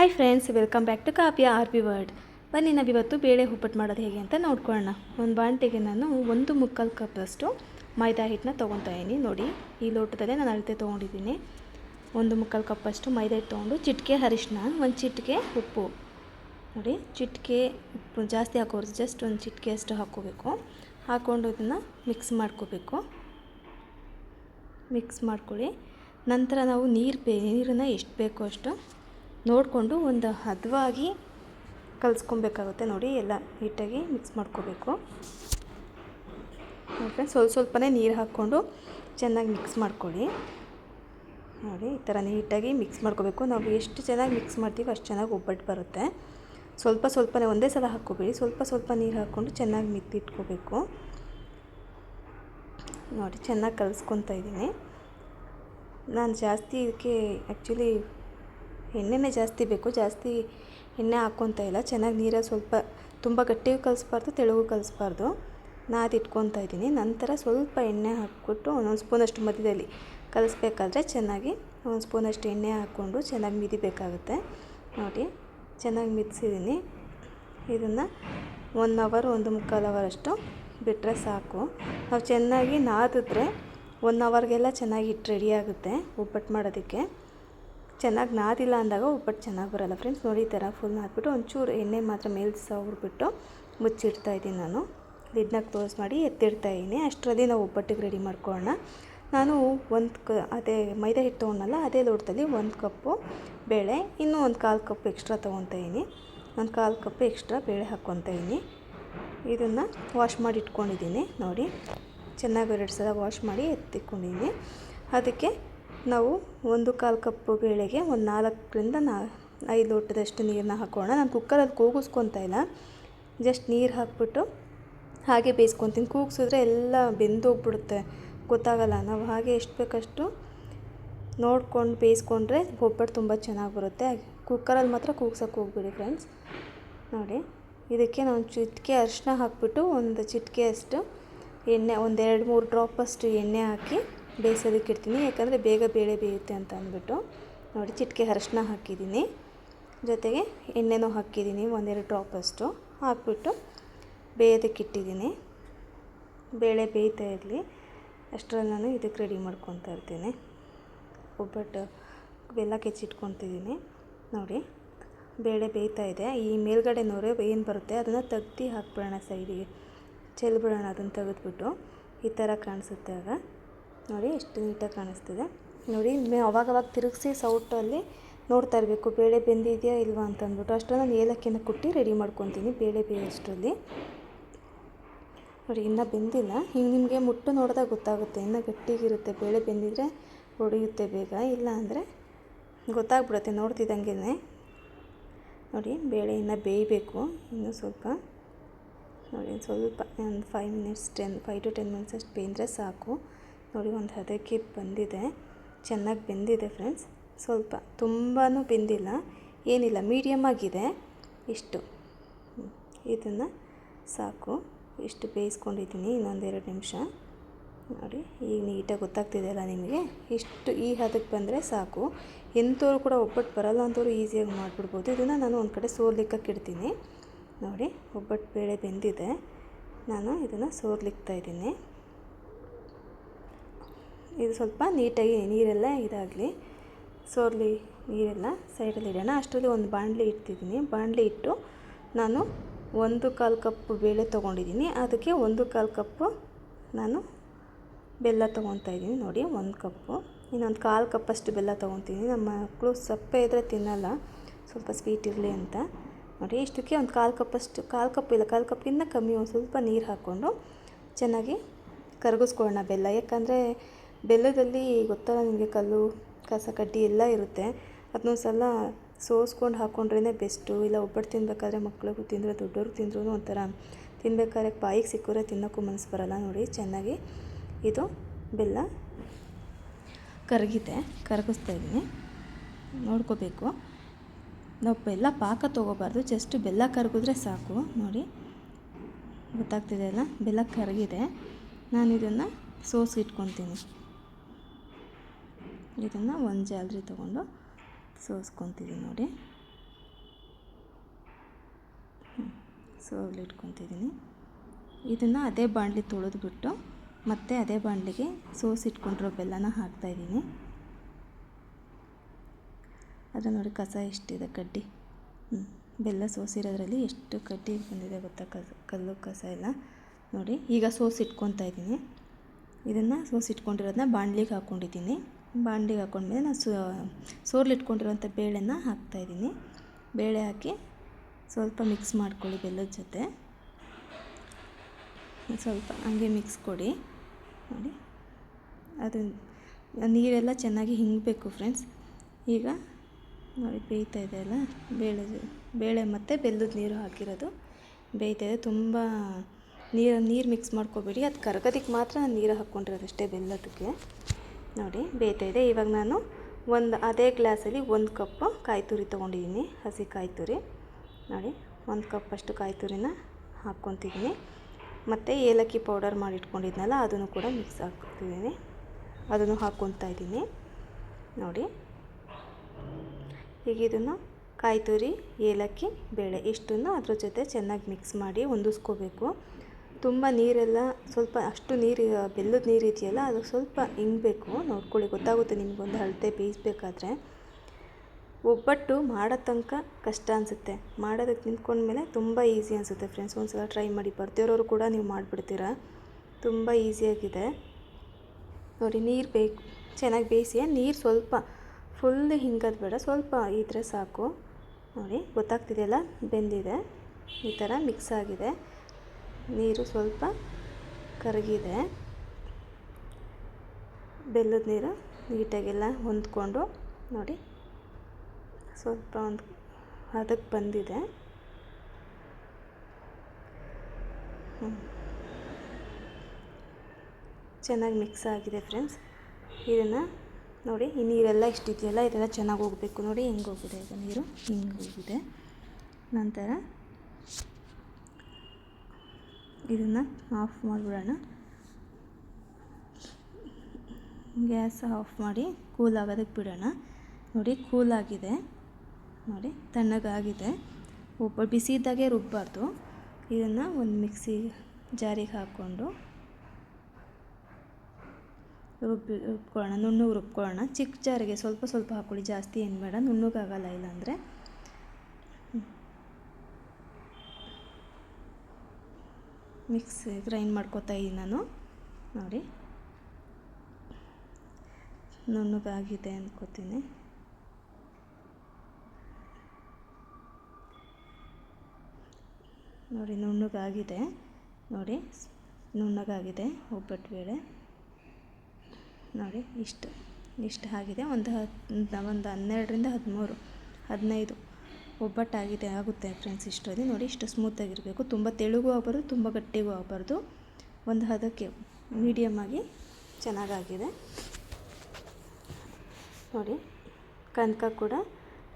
Hi friends welcome back to ಕಾಪಿಯ R B word ಬನ್ನಿ ನಾವಿವತ್ತು ಬೇಳೆ ಉಪ್ಪಟ್ಟು ಮಾಡೋದು ಹೇಗೆ ಅಂತ ನೋಡ್ಕೊಳ್ಳೋಣ. ಒಂದು ಬಾಂಟಿಗೆ ನಾನು ಒಂದು ಮುಕ್ಕಾಲು ಕಪ್ಪಷ್ಟು ಮೈದಾ ಹಿಟ್ಟನ್ನ ತೊಗೊತಾ ಇದ್ದೀನಿ ನೋಡಿ, ಈ ಲೋಟದಲ್ಲೇ ನಾನು ಅಳತೆ ತೊಗೊಂಡಿದ್ದೀನಿ. ಒಂದು ಮುಕ್ಕಾಲು ಕಪ್ಪಷ್ಟು ಮೈದಾ ಹಿಟ್ಟು ತೊಗೊಂಡು ಚಿಟಿಕೆ ಅರಿಶಿನ ಒಂದು ಚಿಟಿಕೆ ಉಪ್ಪು. ನೋಡಿ, ಚಿಟಿಕೆ ಉಪ್ಪು ಜಾಸ್ತಿ ಹಾಕೋರು ಜಸ್ಟ್ ಒಂದು ಚಿಟಿಕೆ ಅಷ್ಟು ಹಾಕ್ಕೋಬೇಕು ಹಾಕ್ಕೊಂಡು ಇದನ್ನು ಮಿಕ್ಸ್ ಮಾಡ್ಕೋಬೇಕು. ಮಿಕ್ಸ್ ಮಾಡ್ಕೊಳ್ಳಿ. ನಂತರ ನಾವು ನೀರು ಬೇ, ನೀರನ್ನು ಎಷ್ಟು ಬೇಕೋ ಅಷ್ಟು ನೋಡಿಕೊಂಡು ಒಂದು ಹದವಾಗಿ ಕಲಿಸ್ಕೊಬೇಕಾಗುತ್ತೆ ನೋಡಿ, ಎಲ್ಲ ನೀಟಾಗಿ ಮಿಕ್ಸ್ ಮಾಡ್ಕೋಬೇಕು. ಓಕೆ ಸ್ವಲ್ಪ ಸ್ವಲ್ಪನೇ ನೀರು ಹಾಕ್ಕೊಂಡು ಚೆನ್ನಾಗಿ ಮಿಕ್ಸ್ ಮಾಡ್ಕೊಳ್ಳಿ. ನೋಡಿ, ಈ ಥರ ನೀಟಾಗಿ ಮಿಕ್ಸ್ ಮಾಡ್ಕೋಬೇಕು. ನಾವು ಎಷ್ಟು ಚೆನ್ನಾಗಿ ಮಿಕ್ಸ್ ಮಾಡ್ತೀವಿ ಅಷ್ಟು ಚೆನ್ನಾಗಿ ಒಬ್ಬಟ್ಟು ಬರುತ್ತೆ. ಸ್ವಲ್ಪ ಸ್ವಲ್ಪನೇ ಒಂದೇ ಸಲ ಹಾಕ್ಕೋಬೇಡಿ. ಸ್ವಲ್ಪ ಸ್ವಲ್ಪ ನೀರು ಹಾಕ್ಕೊಂಡು ಚೆನ್ನಾಗಿ ಮಿತ್ತಿಟ್ಕೋಬೇಕು. ನೋಡಿ, ಚೆನ್ನಾಗಿ ಕಲಿಸ್ಕೊತಾ ಇದ್ದೀನಿ. ನಾನು ಜಾಸ್ತಿ ಇದಕ್ಕೆ ಆ್ಯಕ್ಚುಲಿ ಎಣ್ಣೆನೇ ಜಾಸ್ತಿ ಬೇಕು, ಜಾಸ್ತಿ ಎಣ್ಣೆ ಹಾಕ್ಕೊತ ಇಲ್ಲ. ಚೆನ್ನಾಗಿ ನೀರಲ್ಲಿ ಸ್ವಲ್ಪ, ತುಂಬ ಗಟ್ಟಿಗೂ ಕಲಿಸ್ಬಾರ್ದು, ತೆಳುಗೂ ಕಲಿಸ್ಬಾರ್ದು. ನಾದಿ ಇಟ್ಕೊತಾ ಇದ್ದೀನಿ. ನಂತರ ಸ್ವಲ್ಪ ಎಣ್ಣೆ ಹಾಕ್ಬಿಟ್ಟು ಒಂದೊಂದು ಸ್ಪೂನಷ್ಟು ಮಧ್ಯದಲ್ಲಿ ಕಲಿಸ್ಬೇಕಾದ್ರೆ ಚೆನ್ನಾಗಿ ಒಂದು ಸ್ಪೂನಷ್ಟು ಎಣ್ಣೆ ಹಾಕ್ಕೊಂಡು ಚೆನ್ನಾಗಿ ಮಿದಿಬೇಕಾಗುತ್ತೆ. ನೋಡಿ, ಚೆನ್ನಾಗಿ ಮಿದಿಸಿದ್ದೀನಿ. ಇದನ್ನು ಒನ್ ಅವರ್, ಒಂದು ಮುಕ್ಕಾಲು ಅವರಷ್ಟು ಬಿಟ್ಟರೆ ಸಾಕು. ನಾವು ಚೆನ್ನಾಗಿ ನಾದಿದ್ರೆ ಒನ್ ಅವರ್ಗೆಲ್ಲ ಚೆನ್ನಾಗಿ ಇಟ್ಟು ರೆಡಿ ಆಗುತ್ತೆ ಒಬ್ಬಟ್ಟು ಮಾಡೋದಕ್ಕೆ. ಚೆನ್ನಾಗಿ ನಾದಿಲ್ಲ ಅಂದಾಗ ಒಬ್ಬಟ್ಟು ಚೆನ್ನಾಗಿ ಬರೋಲ್ಲ ಫ್ರೆಂಡ್ಸ್ ನೋಡಿ ಈ ಥರ ಫುಲ್ ನಾದ್ಬಿಟ್ಟು ಒಂಚೂರು ಎಣ್ಣೆ ಮಾತ್ರ ಮೇಲೆ ಸವರ್ಬಿಟ್ಟು ಮುಚ್ಚಿಡ್ತಾ ಇದ್ದೀನಿ ನಾನು. ಲಿಡ್ನ ಕ್ಲೋಸ್ ಮಾಡಿ ಎತ್ತಿಡ್ತಾ ಇದ್ದೀನಿ. ಅಷ್ಟರಲ್ಲಿ ನಾವು ಒಬ್ಬಟ್ಟಿಗೆ ರೆಡಿ ಮಾಡ್ಕೊಳ್ಳೋಣ. ನಾನು ಒಂದು ಕ, ಅದೇ ಮೈದಾ ಹಿಟ್ಟು ತೊಗೊಂಡಲ್ಲ ಅದೇ ಲೋಟದಲ್ಲಿ ಒಂದು ಕಪ್ಪು ಬೇಳೆ, ಇನ್ನೂ ಒಂದು ಕಾಲು ಕಪ್ ಎಕ್ಸ್ಟ್ರಾ ತೊಗೊತಾ ಇದ್ದೀನಿ. ಒಂದು ಕಾಲು ಕಪ್ ಎಕ್ಸ್ಟ್ರಾ ಬೇಳೆ ಹಾಕ್ಕೊತಾ ಇದ್ದೀನಿ. ಇದನ್ನು ವಾಶ್ ಮಾಡಿ ಇಟ್ಕೊಂಡಿದ್ದೀನಿ. ನೋಡಿ, ಚೆನ್ನಾಗಿ ಎರಡು ಸಲ ವಾಶ್ ಮಾಡಿ ಎತ್ತಿಕೊಂಡಿದ್ದೀನಿ. ಅದಕ್ಕೆ ನಾವು ಒಂದು ಕಾಲು ಕಪ್ಪು ಬೇಳೆಗೆ ಒಂದು ನಾಲ್ಕರಿಂದ ನಾ ಐದು ಲೋಟದಷ್ಟು ನೀರನ್ನ ಹಾಕೋಣ. ನಾನು ಕುಕ್ಕರಲ್ಲಿ ಕೂಗಿಸ್ಕೊತಾ ಇಲ್ಲ. ಜಸ್ಟ್ ನೀರು ಹಾಕ್ಬಿಟ್ಟು ಹಾಗೆ ಬೇಯಿಸ್ಕೊತೀನಿ. ಕೂಗಿಸಿದ್ರೆ ಎಲ್ಲ ಬೆಂದೋಗ್ಬಿಡುತ್ತೆ. ಗೊತ್ತಾಗಲ್ಲ ನಾವು ಹಾಗೆ ಎಷ್ಟು ಬೇಕಷ್ಟು ನೋಡ್ಕೊಂಡು ಬೇಯಿಸ್ಕೊಂಡ್ರೆ ಒಬ್ಬಟ್ಟು ತುಂಬ ಚೆನ್ನಾಗಿ ಬರುತ್ತೆ. ಕುಕ್ಕರಲ್ಲಿ ಮಾತ್ರ ಕೂಗ್ಸೋಕೆ ಹೋಗ್ಬಿಡಿ ಫ್ರೆಂಡ್ಸ್ ನೋಡಿ, ಇದಕ್ಕೆ ನಾನು ಚಿಟಿಕೆ ಅರಿಶಿನ ಹಾಕ್ಬಿಟ್ಟು ಒಂದು ಚಿಟಿಕೆ ಅಷ್ಟು ಎಣ್ಣೆ, ಒಂದೆರಡು ಮೂರು ಡ್ರಾಪಷ್ಟು ಎಣ್ಣೆ ಹಾಕಿ ಬೇಯಿಸೋದಕ್ಕೆ ಇಡ್ತೀನಿ, ಯಾಕಂದರೆ ಬೇಗ ಬೇಳೆ ಬೇಯುತ್ತೆ ಅಂತ ಅಂದ್ಬಿಟ್ಟು. ನೋಡಿ, ಚಿಟಿಕೆ ಅರಶಿನ ಹಾಕಿದ್ದೀನಿ. ಜೊತೆಗೆ ಎಣ್ಣೆನೂ ಹಾಕಿದ್ದೀನಿ, ಒಂದೆರಡು ಡ್ರಾಪಷ್ಟು ಹಾಕ್ಬಿಟ್ಟು ಬೇಯೋದಕ್ಕೆ ಇಟ್ಟಿದ್ದೀನಿ. ಬೇಳೆ ಬೇಯ್ತಾ ಇರಲಿ ಅಷ್ಟರಲ್ಲಿ ನಾನು ಇದಕ್ಕೆ ರೆಡಿ ಮಾಡ್ಕೊತಾ ಇರ್ತೀನಿ. ಒಬ್ಬಟ್ಟು ಬೆಲ್ಲ ಕೆಚ್ಚಿಟ್ಕೊತಿದ್ದೀನಿ ನೋಡಿ, ಬೇಳೆ ಬೇಯ್ತಾ ಇದೆ. ಈ ಮೇಲ್ಗಡೆ ನೋರೆ ಏನು ಬರುತ್ತೆ, ಅದನ್ನು ತೆಗ್ದು ಹಾಕ್ಬಿಡೋಣ ಸೈಡಿಗೆ ಚೆಲ್ಬಿಡೋಣ, ಅದನ್ನು ತೆಗೆದ್ಬಿಟ್ಟು. ಈ ಥರ ಕಾಣಿಸುತ್ತೆ ಆಗ. ನೋಡಿ ಎಷ್ಟು ನೀಟಾಗಿ ಕಾಣಿಸ್ತಿದೆ. ನೋಡಿ ಅವಾಗವಾಗ ತಿರುಗಿಸಿ ಸೌಟಲ್ಲಿ ನೋಡ್ತಾ ಇರಬೇಕು, ಬೇಳೆ ಬೆಂದಿದೆಯಾ ಇಲ್ವಾ ಅಂತ ಅಂದ್ಬಿಟ್ಟು. ಅಷ್ಟರಲ್ಲಿ ನಾನು ಏಲಕ್ಕಿನ ಕುಟ್ಟಿ ರೆಡಿ ಮಾಡ್ಕೊತೀನಿ ಬೇಳೆ ಬೇಯೋಷ್ಟರಲ್ಲಿ ನೋಡಿ, ಇನ್ನೂ ಬೆಂದಿಲ್ಲ. ಹಿಂಗೆ ನಿಮಗೆ ಮುಟ್ಟು ನೋಡಿದಾಗ ಗೊತ್ತಾಗುತ್ತೆ, ಇನ್ನೂ ಗಟ್ಟಿಗಿರುತ್ತೆ. ಬೇಳೆ ಬೆಂದಿದ್ರೆ ಒಡೆಯುತ್ತೆ ಬೇಗ, ಇಲ್ಲ ಅಂದರೆ ಗೊತ್ತಾಗ್ಬಿಡುತ್ತೆ ನೋಡ್ತಿದ್ದಂಗೆ ನೋಡಿ, ಬೇಳೆ ಇನ್ನೂ ಬೇಯಬೇಕು, ಇನ್ನೂ ಸ್ವಲ್ಪ. ನೋಡಿ ಸ್ವಲ್ಪ, ಒಂದು five minutes ten five to ten minutes ಅಷ್ಟು ಬೇಂದರೆ ಸಾಕು. ನೋಡಿ, ಒಂದು ಹದಕ್ಕೆ ಬಂದಿದೆ. ಚೆನ್ನಾಗಿ ಬೆಂದಿದೆ ಫ್ರೆಂಡ್ಸ್. ಸ್ವಲ್ಪ ತುಂಬಾ ಬೆಂದಿಲ್ಲ. ಏನಿಲ್ಲ ಮೀಡಿಯಮ್ ಆಗಿದೆ. ಇಷ್ಟು. ಇದನ್ನು ಸಾಕು. ಇಷ್ಟು ಬೇಯಿಸ್ಕೊಂಡಿದ್ದೀನಿ ಇನ್ನೊಂದೆರಡು ನಿಮಿಷ. ನೋಡಿ, ಈಗ ನೀಟಾಗಿ ಗೊತ್ತಾಗ್ತಿದೆಯಲ್ಲ ನಿಮಗೆ? ಇಷ್ಟು ಈ ಹದಕ್ಕೆ ಬಂದರೆ ಸಾಕು. ಎಂಥವ್ರು ಕೂಡ ಒಬ್ಬಟ್ಟು ಬರಲ್ಲ ಅಂಥವ್ರು ಈಸಿಯಾಗಿ ಮಾಡಿಬಿಡ್ಬೋದು. ಇದನ್ನು ನಾನು ಒಂದು ಕಡೆ ಸೋರ್ಲಿಕ್ಕಿಡ್ತೀನಿ ನೋಡಿ, ಒಬ್ಬಟ್ಟು ಬೇಳೆ ಬೆಂದಿದೆ. ನಾನು ಇದನ್ನು ಸೋರ್ಲಿಕ್ತಾ ಇದ್ದೀನಿ. ಇದು ಸ್ವಲ್ಪ ನೀಟಾಗಿ ನೀರೆಲ್ಲ ಇದಾಗಲಿ, ಸೋರ್ಲಿ ನೀರೆಲ್ಲ ಸೈಡಲ್ಲಿ ಇಡೋಣ. ಅಷ್ಟರಲ್ಲಿ ಒಂದು ಬಾಣಲಿ ಇಡ್ತಿದ್ದೀನಿ. ಬಾಣಲಿ ಇಟ್ಟು ನಾನು ಒಂದು ಕಾಲು ಕಪ್ ಬೇಳೆ ತೊಗೊಂಡಿದ್ದೀನಿ. ಅದಕ್ಕೆ ಒಂದು ಕಾಲು ಕಪ್ಪು ನಾನು ಬೆಲ್ಲ ತೊಗೊತಾ ಇದ್ದೀನಿ. ನೋಡಿ, ಒಂದು ಕಪ್ಪು ಇನ್ನೊಂದು ಕಾಲು ಕಪ್ಪಷ್ಟು ಬೆಲ್ಲ ತೊಗೊತೀನಿ ನಮ್ಮ ಮಕ್ಕಳು ಸಪ್ಪೆ ಇದ್ದರೆ ತಿನ್ನಲ್ಲ. ಸ್ವಲ್ಪ ಸ್ವೀಟ್ ಇರಲಿ ಅಂತ. ನೋಡಿ, ಇಷ್ಟಕ್ಕೆ ಒಂದು ಕಾಲು ಕಪ್ಪಷ್ಟು, ಕಾಲು ಕಪ್ ಇಲ್ಲ, ಕಾಲು ಕಪ್ಪಿಂದ ಕಮ್ಮಿ ಒಂದು ಸ್ವಲ್ಪ ನೀರು ಹಾಕ್ಕೊಂಡು ಚೆನ್ನಾಗಿ ಕರಗಿಸ್ಕೊಳ್ಳೋಣ ಬೆಲ್ಲ. ಯಾಕಂದರೆ ಬೆಲ್ಲದಲ್ಲಿ ಗೊತ್ತಲ್ಲ ನಿಮಗೆ ಕಲ್ಲು, ಕಸ, ಕಡ್ಡಿ ಎಲ್ಲ ಇರುತ್ತೆ. ಅದನ್ನೊಂದು ಸಲ ಸೋಸ್ಕೊಂಡು ಹಾಕ್ಕೊಂಡ್ರೇ ಬೆಸ್ಟು. ಇಲ್ಲ ಒಬ್ಬಟ್ಟು ತಿನ್ನಬೇಕಾದ್ರೆ ಮಕ್ಳಿಗೂ ತಿಂದರೆ ದೊಡ್ಡವ್ರು ತಿಂದ್ರೂ ಒಂಥರ ತಿನ್ನಬೇಕಾದ್ರೆ ಬಾಯಿಗೆ ಸಿಕ್ಕಿದ್ರೆ ತಿನ್ನೋಕ್ಕೂ ಮನಸ್ಸು ಬರೋಲ್ಲ ನೋಡಿ. ಚೆನ್ನಾಗಿ ಇದು ಬೆಲ್ಲ ಕರಗಿದೆ, ಕರಗಿಸ್ತಾ ಇದ್ದೀನಿ. ನೋಡ್ಕೋಬೇಕು. ನಾವು ಬೆಲ್ಲ ಪಾಕ ತೊಗೋಬಾರ್ದು. ಜಸ್ಟ್ ಬೆಲ್ಲ ಕರಗಿದ್ರೆ ಸಾಕು. ನೋಡಿ, ಗೊತ್ತಾಗ್ತಿದೆ ಅಲ್ಲ? ಬೆಲ್ಲ ಕರಗಿದೆ. ನಾನು ಇದನ್ನು ಸೋಸಿ ಇಟ್ಕೊತೀನಿ ಇದನ್ನು ಒಂದು ಜಾಲ್ರಿ ತೊಗೊಂಡು ಸೋಸ್ಕೊತಿದ್ದೀನಿ ನೋಡಿ. ಹ್ಞೂ ಸೋಲಿಟ್ಕೊತಿದ್ದೀನಿ ಇದನ್ನು ಅದೇ ಬಾಣಲಿ ತೊಳೆದ್ಬಿಟ್ಟು ಮತ್ತೆ ಅದೇ ಬಾಣಲಿಗೆ ಸೋಸಿಟ್ಕೊಂಡಿರೋ ಬೆಲ್ಲನ ಹಾಕ್ತಾಯಿದ್ದೀನಿ. ಅದ್ರ ನೋಡಿ ಕಸ ಎಷ್ಟಿದೆ ಕಡ್ಡಿ. ಹ್ಞೂ ಬೆಲ್ಲ ಸೋಸಿರೋದ್ರಲ್ಲಿ ಎಷ್ಟು ಕಡ್ಡಿ ಬಂದಿದೆ ಗೊತ್ತಾ ಕಸ, ಕಲ್ಲು ಕಸ ಎಲ್ಲ. ನೋಡಿ, ಈಗ ಸೋಸಿಟ್ಕೊತಾ ಇದ್ದೀನಿ ಇದನ್ನು ಸೋಸಿಟ್ಕೊಂಡಿರೋದನ್ನ ಬಾಣಲಿಗೆ ಹಾಕ್ಕೊಂಡಿದ್ದೀನಿ ಬಾಣಲಿಗೆ ಹಾಕ್ಕೊಂಡ್ಮೇಲೆ ನಾನು ಸೋರ್ಲಿಟ್ಕೊಂಡಿರುವಂಥ ಬೇಳೆನ ಹಾಕ್ತಾಯಿದ್ದೀನಿ ಬೇಳೆ ಹಾಕಿ ಸ್ವಲ್ಪ ಮಿಕ್ಸ್ ಮಾಡ್ಕೊಳ್ಳಿ ಬೆಲ್ಲದ ಜೊತೆ. ಸ್ವಲ್ಪ ಹಂಗೆ ಮಿಕ್ಸ್ ಕೊಡಿ. ನೋಡಿ. ಅದು ನೀರೆಲ್ಲ ಚೆನ್ನಾಗಿ ಹಿಂಗಬೇಕು ಫ್ರೆಂಡ್ಸ್. ಈಗ ನೋಡಿ ಬೇಯ್ತಾ ಇದೆ ಅಲ್ಲ? ಬೇಳೆ ಬೇಳೆ ಮತ್ತು ಬೆಲ್ಲದ ನೀರು ಹಾಕಿರೋದು. ಬೇಯ್ತಾ ಇದೆ. ತುಂಬ ನೀರು ನೀರು ಮಿಕ್ಸ್ ಮಾಡ್ಕೋಬೇಡಿ. ಅದು ಕರಗೋದಕ್ಕೆ ಮಾತ್ರ ನೀರು ಹಾಕ್ಕೊಂಡಿರೋದು ಅಷ್ಟೇ ಬೆಲ್ಲದಕ್ಕೆ. ನೋಡಿ ಬೇಯ್ತಾ ಇದೆ. ಇವಾಗ ನಾನು ಒಂದು, ಅದೇ ಗ್ಲಾಸಲ್ಲಿ ಒಂದು ಕಪ್ಪು ಕಾಯಿ ತುರಿ ತೊಗೊಂಡಿದ್ದೀನಿ, ಹಸಿ ಕಾಯಿ ತುರಿ ನೋಡಿ, ಒಂದು ಕಪ್ಪಷ್ಟು ಕಾಯಿ ತುರಿನ ಹಾಕ್ಕೊತಿದ್ದೀನಿ. ಮತ್ತು ಏಲಕ್ಕಿ ಪೌಡರ್ ಮಾಡಿ ಇಟ್ಕೊಂಡಿದ್ನಲ್ಲ ಅದನ್ನು ಕೂಡ ಮಿಕ್ಸ್ ಹಾಕ್ತಿದ್ದೀನಿ ಅದನ್ನು ಹಾಕ್ಕೊತಾ ಇದ್ದೀನಿ. ನೋಡಿ, ಈಗ ಇದನ್ನು ಕಾಯಿ ತುರಿ ಏಲಕ್ಕಿ, ಬೇಳೆ ಇಷ್ಟನ್ನು ಅದ್ರ ಜೊತೆ ಚೆನ್ನಾಗಿ ಮಿಕ್ಸ್ ಮಾಡಿ ಹೊಂದಿಸ್ಕೋಬೇಕು ತುಂಬ ನೀರೆಲ್ಲ ಸ್ವಲ್ಪ ಅಷ್ಟು ನೀರು, ಬೆಲ್ಲದ ನೀರು ಇದೆಯಲ್ಲ, ಅದು ಸ್ವಲ್ಪ ಹಿಂಗಬೇಕು ನೋಡ್ಕೊಳ್ಳಿ, ಗೊತ್ತಾಗುತ್ತೆ ನಿಮಗೊಂದು ಅಳತೆ ಬೇಯಿಸ್ಬೇಕಾದ್ರೆ. ಒಬ್ಬಟ್ಟು ಮಾಡೋ ತನಕ ಕಷ್ಟ ಅನಿಸುತ್ತೆ. ಮಾಡೋದಕ್ಕೆ ನಿಂತ್ಕೊಂಡ್ಮೇಲೆ ತುಂಬ ಈಸಿ ಅನಿಸುತ್ತೆ ಫ್ರೆಂಡ್ಸ್ ಒಂದು ಸಲ ಟ್ರೈ ಮಾಡಿ. ಬರ್ತಿರೋರು ಕೂಡ ನೀವು ಮಾಡಿಬಿಡ್ತೀರ? ತುಂಬ ಈಸಿಯಾಗಿದೆ ನೋಡಿ, ನೀರು ಬೇಕು, ಚೆನ್ನಾಗಿ ಬೇಯಿಸಿ, ನೀರು ಸ್ವಲ್ಪ ಫುಲ್ ಹಿಂಗೋದು ಬೇಡ, ಸ್ವಲ್ಪ ಇದ್ದರೆ ಸಾಕು. ನೋಡಿ, ಗೊತ್ತಾಗ್ತಿದೆಯಲ್ಲ? ಬೆಂದಿದೆ. ಈ ಥರ ಮಿಕ್ಸ್ ಆಗಿದೆ. ನೀರು ಸ್ವಲ್ಪ ಕರಗಿದೆ. ಬೆಲ್ಲದ ನೀರು ನೀಟಾಗೆಲ್ಲ ಹೊಂದ್ಕೊಂಡು ನೋಡಿ, ಸ್ವಲ್ಪ ಒಂದು ಅದಕ್ಕೆ ಬಂದಿದೆ. ಚೆನ್ನಾಗಿ ಮಿಕ್ಸ್ ಆಗಿದೆ ಫ್ರೆಂಡ್ಸ್. ಇದನ್ನು ನೋಡಿ, ಈ ನೀರೆಲ್ಲ ಇಷ್ಟಿದೆಯಲ್ಲ, ಇದೆಲ್ಲ ಚೆನ್ನಾಗಿ ಹೋಗಬೇಕು. ನೋಡಿ, ಹೆಂಗೆ ಹೋಗಿದೆ ಈಗ ನೀರು? ಹಿಂಗೆ ಹೋಗಿದೆ. ನಂತರ ಇದನ್ನು ಆಫ್ ಮಾಡಿಬಿಡೋಣ. ಗ್ಯಾಸ್ ಆಫ್ ಮಾಡಿ ಕೂಲ್ ಆಗೋದಕ್ಕೆ ಬಿಡೋಣ. ನೋಡಿ ಕೂಲ್ ಆಗಿದೆ. ನೋಡಿ, ತಣ್ಣಗಾಗಿದೆ. ಒಬ್ಬ ಬಿಸಿ ಇದ್ದಾಗೆ ರುಬ್ಬಾರ್ದು. ಇದನ್ನು ಒಂದು ಮಿಕ್ಸಿ ಜಾರಿಗೆ ಹಾಕ್ಕೊಂಡು ರುಬ್ಬಿ, ರುಬ್ಕೊಳ್ಳೋಣ, ನುಣ್ಣಗೆ ರುಬ್ಕೊಳ್ಳೋಣ. ಚಿಕ್ಕ ಜಾರಿಗೆ ಸ್ವಲ್ಪ ಸ್ವಲ್ಪ ಹಾಕ್ಕೊಳ್ಳಿ. ಜಾಸ್ತಿ ಏನು ಬೇಡ, ನುಣ್ಣಗಾಗಲ್ಲ ಇಲ್ಲಾಂದರೆ. ಮಿಕ್ಸ್ ಗ್ರೈಂಡ್ ಮಾಡ್ಕೋತಾ ಇದ್ದೀನಿ ನಾನು. ನೋಡಿ. ನುಣ್ಣಗಾಗಿದೆ ಅಂದ್ಕೋತೀನಿ ನೋಡಿ ನುಣ್ಣಗಾಗಿದೆ ನೋಡಿ, ನುಣ್ಣಗಾಗಿದೆ ಒಬ್ಬಟ್ಟು ಬೇಳೆ. ನೋಡಿ, ಇಷ್ಟು ಇಷ್ಟು ಆಗಿದೆ. ಒಂದು ಹತ್ತು ಒಂದು ಹನ್ನೆರಡರಿಂದ ಹದಿಮೂರು, ಹದಿನೈದು. ಒಬ್ಬಟ್ಟಾಗಿದೆ, ಆಗುತ್ತೆ ಫ್ರೆಂಡ್ಸ್ ಇಷ್ಟರಲ್ಲಿ. ನೋಡಿ, ಇಷ್ಟು ಸ್ಮೂತಾಗಿರಬೇಕು ತುಂಬ ತೆಳುಗೂ ಆಗಬಾರ್ದು, ತುಂಬ ಗಟ್ಟಿಗೂ ಆಗಬಾರ್ದು. ಒಂದು ಹದಕ್ಕೆ ಮೀಡಿಯಮಾಗಿ ಚೆನ್ನಾಗಾಗಿದೆ. ನೋಡಿ, ಕನಕ ಕೂಡ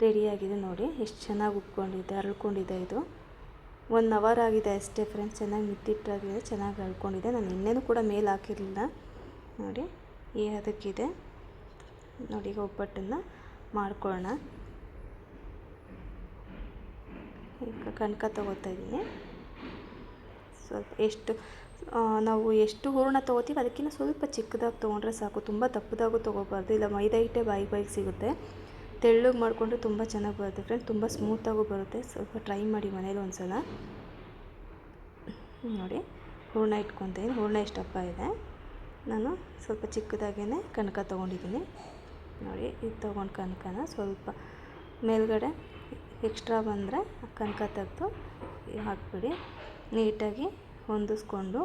ರೆಡಿಯಾಗಿದೆ ನೋಡಿ. ಎಷ್ಟು ಚೆನ್ನಾಗಿ ಉಪ್ಕೊಂಡಿದೆ ಅರಳ್ಕೊಂಡಿದೆ ಇದು. ಒನ್ ಅವರ್ ಆಗಿದೆ ಅಷ್ಟೇ ಫ್ರೆಂಡ್ಸ್ ಚೆನ್ನಾಗಿ ಮಿತ್ತಿಟ್ಟಾಗಿದೆ, ಚೆನ್ನಾಗಿ ಅಳ್ಕೊಂಡಿದೆ ನಾನು ಇನ್ನೇನು ಕೂಡ ಮೇಲೆ ಹಾಕಿರಲಿಲ್ಲ. ನೋಡಿ, ಈ ಅದಕ್ಕಿದೆ ನೋಡಿ, ಈಗ ಒಬ್ಬಟ್ಟನ್ನು ಮಾಡ್ಕೊಳ್ಳೋಣ. ಕನಕ ತೊಗೋತಾ ಇದ್ದೀನಿ ಸ್ವಲ್ಪ ಎಷ್ಟು ನಾವು ಎಷ್ಟು ಹೂರಣ ತೊಗೋತೀವಿ ಅದಕ್ಕಿಂತ ಸ್ವಲ್ಪ ಚಿಕ್ಕದಾಗಿ ತೊಗೊಂಡ್ರೆ ಸಾಕು. ತುಂಬ ದಪ್ಪದಾಗೂ ತೊಗೋಬಾರ್ದು. ಇಲ್ಲ ಮೈದಾ ಹಿಟ್ಟೆ ಬಾಯಿ ಬಾಯಿಗೆ ಸಿಗುತ್ತೆ. ತೆಳ್ಳಗೆ ಮಾಡಿಕೊಂಡ್ರೆ ತುಂಬ ಚೆನ್ನಾಗಿ ಬರುತ್ತೆ ಫ್ರೆಂಡ್ ತುಂಬ ಸ್ಮೂತಾಗೂ ಬರುತ್ತೆ. ಸ್ವಲ್ಪ ಟ್ರೈ ಮಾಡಿ ಮನೇಲಿ ಒಂದು ಸಲ ನೋಡಿ, ಹೂರಣ ಇಟ್ಕೊತೀನಿ ಹೂರಣ ಅಪ್ಪ ಇದೆ. ನಾನು ಸ್ವಲ್ಪ ಚಿಕ್ಕದಾಗೇ ಕನಕ ತೊಗೊಂಡಿದ್ದೀನಿ ನೋಡಿ, ಇದು ತೊಗೊಂಡು ಕನಕನ ಸ್ವಲ್ಪ ಮೇಲ್ಗಡೆ ಎಕ್ಸ್ಟ್ರಾ ಬಂದರೆ ಕನಕ ತೆಗೆದು ಹಾಕಿಬಿಡಿ. ನೀಟಾಗಿ ಹೊಂದಿಸ್ಕೊಂಡು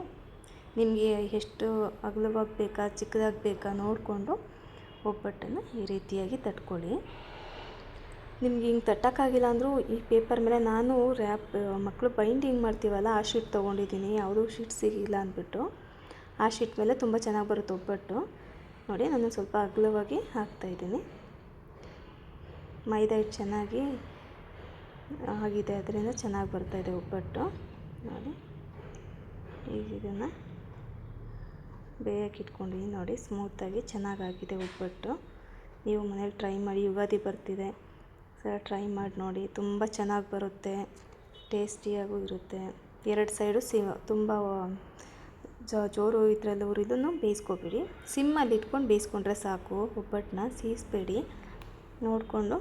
ನಿಮಗೆ ಎಷ್ಟು ಅಗಲವಾಗಿ ಬೇಕಾ, ಚಿಕ್ಕದಾಗಿ ಬೇಕಾ ನೋಡಿಕೊಂಡು ಒಬ್ಬಟ್ಟನ್ನು ಈ ರೀತಿಯಾಗಿ ತಟ್ಕೊಳ್ಳಿ. ನಿಮ್ಗೆ ಹಿಂಗೆ ತಟ್ಟೋಕ್ಕಾಗಿಲ್ಲ ಅಂದರೂ ಈ ಪೇಪರ್ ಮೇಲೆ ನಾನು ರ್ಯಾಪ್, ಮಕ್ಕಳು ಬೈಂಡಿಂಗ್ ಮಾಡ್ತೀವಲ್ಲ, ಆ ಶೀಟ್ ತೊಗೊಂಡಿದ್ದೀನಿ, ಯಾವುದೂ ಶೀಟ್ ಸಿಗಿಲ್ಲ ಅಂದ್ಬಿಟ್ಟು ಆ ಶೀಟ್ ಮೇಲೆ ತುಂಬ ಚೆನ್ನಾಗಿ ಬರುತ್ತೆ ಒಬ್ಬಟ್ಟು. ನೋಡಿ ನಾನು ಸ್ವಲ್ಪ ಅಗಲವಾಗಿ ಹಾಕ್ತಾಯಿದ್ದೀನಿ ಮೈದಾ ಹಿಟ್ಟು ಚೆನ್ನಾಗಿ ಆಗಿದೆ, ಅದರಿಂದ ಚೆನ್ನಾಗಿ ಬರ್ತಾಯಿದೆ ಒಬ್ಬಟ್ಟು. ನೋಡಿ, ಈಗ ಇದನ್ನು ಬೇಯಕ್ಕೆ ಇಟ್ಕೊಂಡಿದ್ದೀನಿ. ನೋಡಿ ಸ್ಮೂತಾಗಿ ಚೆನ್ನಾಗಾಗಿದೆ ಒಬ್ಬಟ್ಟು. ನೀವು ಮನೇಲಿ ಟ್ರೈ ಮಾಡಿ, ಯುಗಾದಿ ಬರ್ತಿದೆ. ಸರ ಟ್ರೈ ಮಾಡಿ ನೋಡಿ, ತುಂಬ ಚೆನ್ನಾಗಿ ಬರುತ್ತೆ ಟೇಸ್ಟಿಯಾಗೂ ಇರುತ್ತೆ. ಎರಡು ಸೈಡು ಸಿ ತುಂಬ ಜೋರು ಇದರಲ್ಲಿ ಉರಿದೂ ಬೇಯಿಸ್ಕೊಬೇಡಿ. ಸಿಮ್ಮಲ್ಲಿ ಇಟ್ಕೊಂಡು ಬೇಯಿಸ್ಕೊಂಡ್ರೆ ಸಾಕು, ಒಬ್ಬಟ್ಟನ್ನ ಸೀಸ್ಬೇಡಿ. ನೋಡಿಕೊಂಡು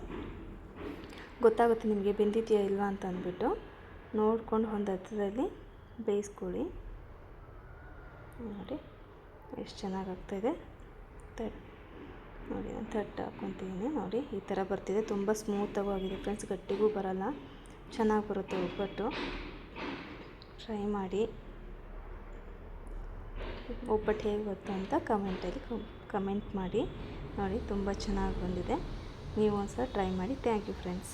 ಗೊತ್ತಾಗುತ್ತೆ ನಿಮಗೆ ಬೆಂದಿದೆಯಾ ಇಲ್ವಾ ಅಂತ ಅಂದ್ಬಿಟ್ಟು ನೋಡ್ಕೊಂಡು ಒಂದು ಹತ್ತಿರದಲ್ಲಿ ಬೇಯಿಸ್ಕೊಳ್ಳಿ. ನೋಡಿ, ಎಷ್ಟು ಚೆನ್ನಾಗಿ ಆಗ್ತಾಯಿದೆ ತಟ್ ನೋಡಿ ನಾನು ತಟ್ಟು ಹಾಕ್ಕೊತೀನಿ ನೋಡಿ, ಈ ಥರ ಬರ್ತಿದೆ. ತುಂಬ ಸ್ಮೂತಾಗೂ ಆಗಿದೆ ಫ್ರೆಂಡ್ಸ್, ಗಟ್ಟಿಗೂ ಬರಲ್ಲ. ಚೆನ್ನಾಗಿ ಬರುತ್ತೆ ಒಬ್ಬಟ್ಟು. ಟ್ರೈ ಮಾಡಿ. ಒಬ್ಬಟ್ಟು ಹೇಗೆ ಗೊತ್ತು ಅಂತ ಕಮೆಂಟಲ್ಲಿ ಕಮೆಂಟ್ ಮಾಡಿ. ನೋಡಿ, ತುಂಬ ಚೆನ್ನಾಗಿ ಬಂದಿದೆ. ನೀವು ಒಂದು ಸಲ ಟ್ರೈ ಮಾಡಿ. Thank you friends